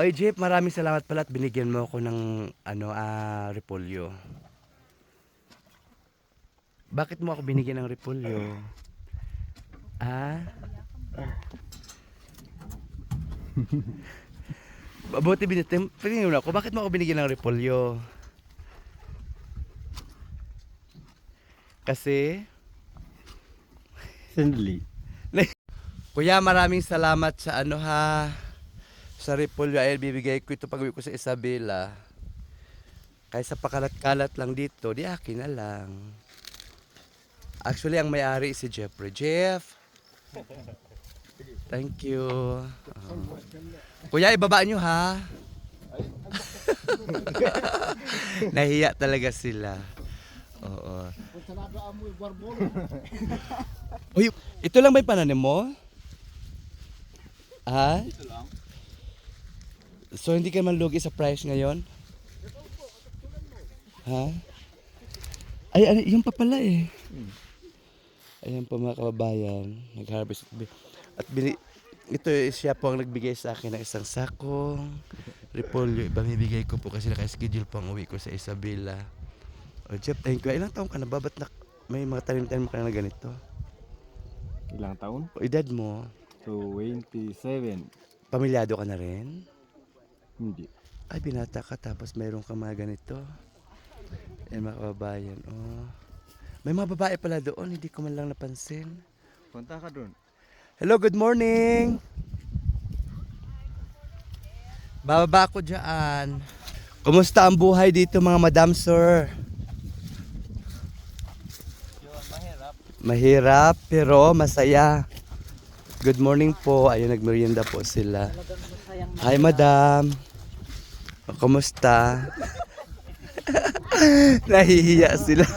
Oy, Jeep, maraming salamat pala at binigyan mo ako ng ano, ah, repolyo. Bakit mo ako binigyan ng repolyo? Ah? Mabuti binigyan, pinigyan mo ako. Bakit mo ako binigyan ng repolyo? Kasi, Sandali. Kuya, maraming salamat sa ano ha. Sa repolyo ay bibigay ko ito pag ko sa Isabela. Kaysa pakalat-kalat lang dito, di akin na lang. Actually, ang may-ari si Jeffrey. Jeff! Thank you. Oh. Kuya, ibaba nyo ha. Nahiya talaga sila. Oo. Uy, ito lang ba yung pananim mo? Ha? So hindi ka man lugi sa price ngayon? Ha? Ay, ano, yung pa pala eh. Ayan po mga kababayan, nag-harvest at, bi- at bili, ito eh, siya po ang nagbigay sa akin ng isang sakong repolyo. Ibamibigay ko po kasi naka-schedule po ang uwi ko sa Isabela. O Jeff, thank you. Ilang taong ka na ba? Ba't nak- may mga tanim-tanim ka na ganito? Ilang taon? O edad mo, 27. pamilyado ka na rin? Hindi. Ay, binata ka tapos mayroon ka mga ganito. Yan mga kababayan. Oh. May mga babae pala doon, hindi ko man lang napansin. Punta ka doon. Hello, good morning! Bababa ako dyan. Kumusta ang buhay dito mga madam sir? Mahirap pero masaya. Good morning po. Ayun, nagmerienda po sila. Hi madam. Kumusta? Nahihiya sila.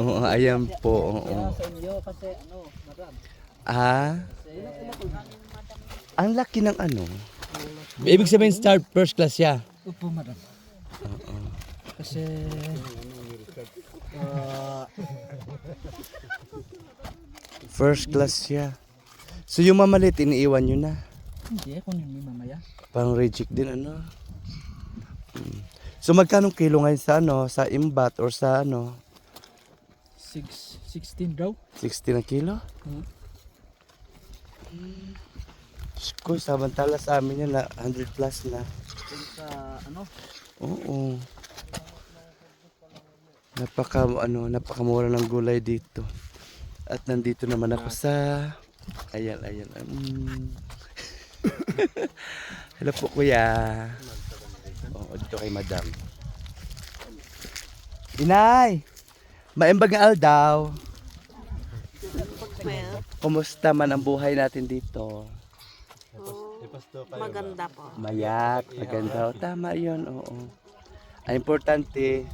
Oo, ayan po. Oo. kasi ano, madam. Ah? Ang laki ng ano? Ibig sabihin start first class siya. Opo, madam. Kasi ah, First class siya. So yung mamalit, iniiwan nyo na. Hindi ako hindi mamaya. Parang reject din ano. Hmm. So magkano kilo ngayon sa ano? Sa imbat or sa ano? 6 16 daw. 60 na kilo? Hmm. Ko, samantala sa amin yan na 100 plus na. Sa ano, Oo. Napaka ano, napakamura ng gulay dito. At nandito naman ako sa Ayan, ayan. Mm. Hello po kuya. Oo, dito kay madam. Inay! Maimbag nga aldaw. Kumusta man ang buhay natin dito? Maganda po. Mayak, maganda. O, tama yun, oo. Ang importante,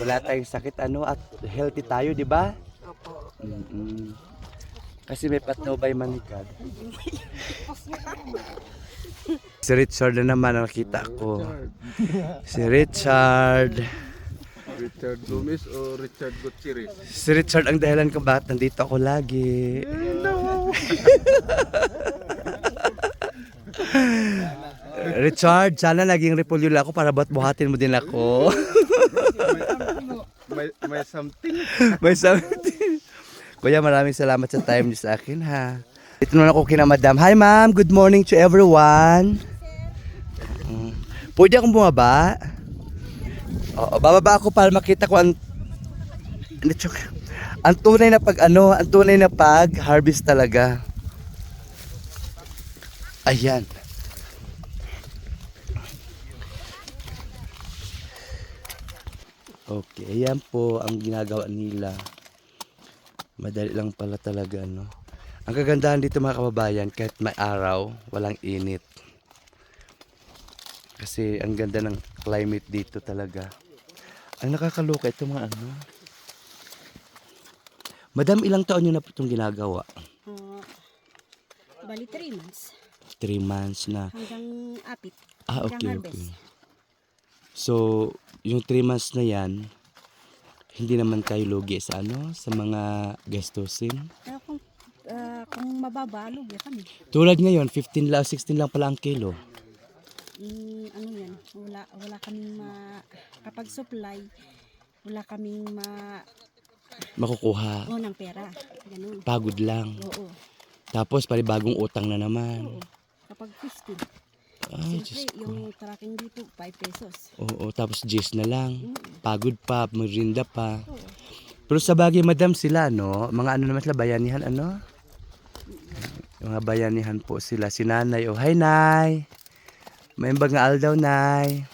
wala tayong sakit ano at healthy tayo, di ba? Opo. Mm-mm. Kasi may patnubay manikad. si Richard na naman ang nakita ko. Si Richard. Richard Gomez o Richard Gutierrez? Si Richard ang dahilan kung bakit nandito ako lagi. Richard, sana naging repolyo lang ako para ba't buhatin mo din ako. May, may something. May something. Kuya, maraming salamat sa time niyo sa akin ha. Ito na ako kina madam. Hi ma'am, good morning to everyone. Mm. Pwede akong bumaba? Oo, bababa ako para makita ko ang ang tunay na pag ano, ang tunay na pag harvest talaga. Ayan. Okay, ayan po ang ginagawa nila. Madali lang pala talaga, no? Ang kagandahan dito mga kababayan, kahit may araw, walang init. Kasi ang ganda ng climate dito talaga. Ang nakakaluka ito mga ano. Madam, ilang taon nyo na po itong ginagawa? Uh, bali 3 months. Three months na. Hanggang apit. Ah, okay, okay. So, yung three months na yan, hindi naman kayo lugi sa ano, sa mga gastusin. Kaya kung, ah, kung mababa, lugi kami. Tulad ngayon, 15 lang, 16 lang pala ang kilo. Mm, ano yan, wala, wala kaming ma... Kapag supply, wala kaming ma... Makukuha. Oh, ng pera. Ganun. Pagod lang. Oo. Tapos panibagong utang na naman. Oo. Kapag 15. Ay, Siyempre, Diyos ko. yung tracking dito, 5 pesos. Oo, tapos G's na lang. Pagod pa, merinda pa. Oo. Pero sa bagay, madam, sila, no? Mga ano naman sila, bayanihan, ano? Mga bayanihan po sila. Si nanay, oh, hi, nay. May nga aldaw, nay.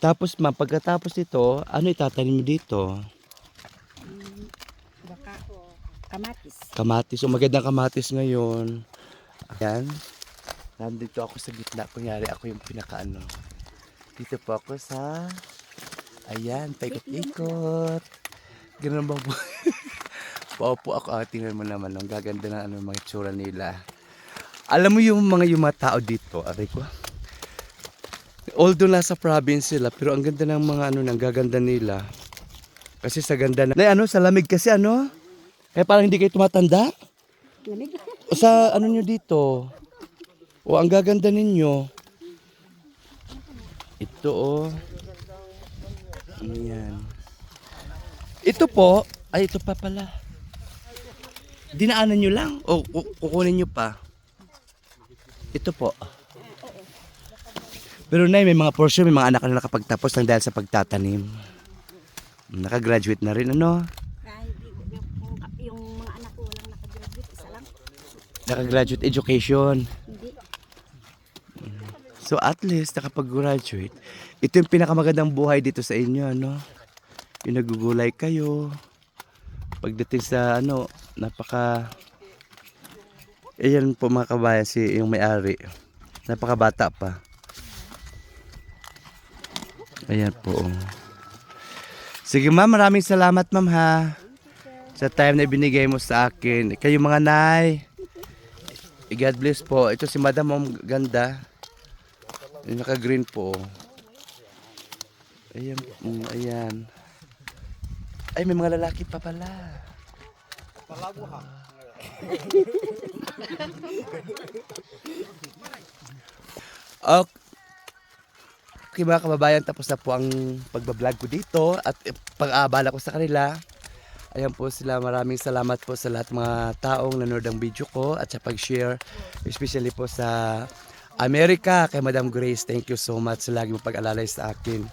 Tapos, ma'am, pagkatapos ito, ano itatanim mo dito? Mm, baka, kamatis. Kamatis. O magandang kamatis ngayon. Ayan. Nandito ako sa gitna. Kunyari, ako yung pinakaano. Dito po ako sa... Ayan, paikot-ikot. Ganun ba po? Paupo ako. Ah, tingnan mo naman. Ang gaganda ng ano, mga itsura nila. Alam mo yung mga yung mga tao dito, aray ko. Although nasa province sila, pero ang ganda ng mga ano, ang gaganda nila. Kasi sa ganda na... Nay, ano, sa lamig kasi ano? Kaya parang hindi kayo tumatanda? Lamig. Sa ano nyo dito? O ang gaganda ninyo. Ito oh. Ayan. Ito po. Ay, ito pa pala. Dinaanan nyo lang? O ku- kukunin nyo pa? Ito po. Pero na may mga portion, may mga anak na nakapagtapos lang dahil sa pagtatanim. Nakagraduate na rin, ano? Yung mga anak ko walang nakagraduate, isa lang. Nakagraduate education. So at least nakapag-graduate. Ito yung pinakamagandang buhay dito sa inyo, ano? Yung nagugulay kayo. Pagdating sa ano, napaka Ayan po mga kabayan si yung may-ari. Napakabata pa. Ayan po. Sige ma'am, maraming salamat ma'am ha. Sa time na binigay mo sa akin. Kayo mga nay. God bless po. Ito si Madam Mom ganda. Yung naka-green po. Ayan, mm, ayan. Ay, may mga lalaki pa pala. okay. Okay mga kababayan, tapos na po ang pagbablog ko dito at pag-aabala ko sa kanila. Ayan po sila, maraming salamat po sa lahat mga taong nanood ng video ko at sa pag-share, especially po sa Amerika, kay Madam Grace, thank you so much lagi mo pag-alalay sa akin.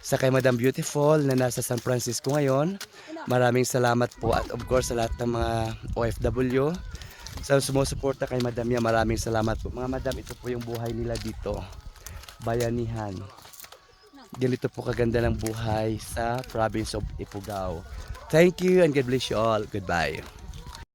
Sa kay Madam Beautiful na nasa San Francisco ngayon, maraming salamat po at of course sa lahat ng mga OFW. Sa sumusuporta kay Madam Mia, maraming salamat po. Mga Madam, ito po yung buhay nila dito. Bayanihan. Ganito po kaganda ng buhay sa province of Ifugao. Thank you and God bless you all. Goodbye.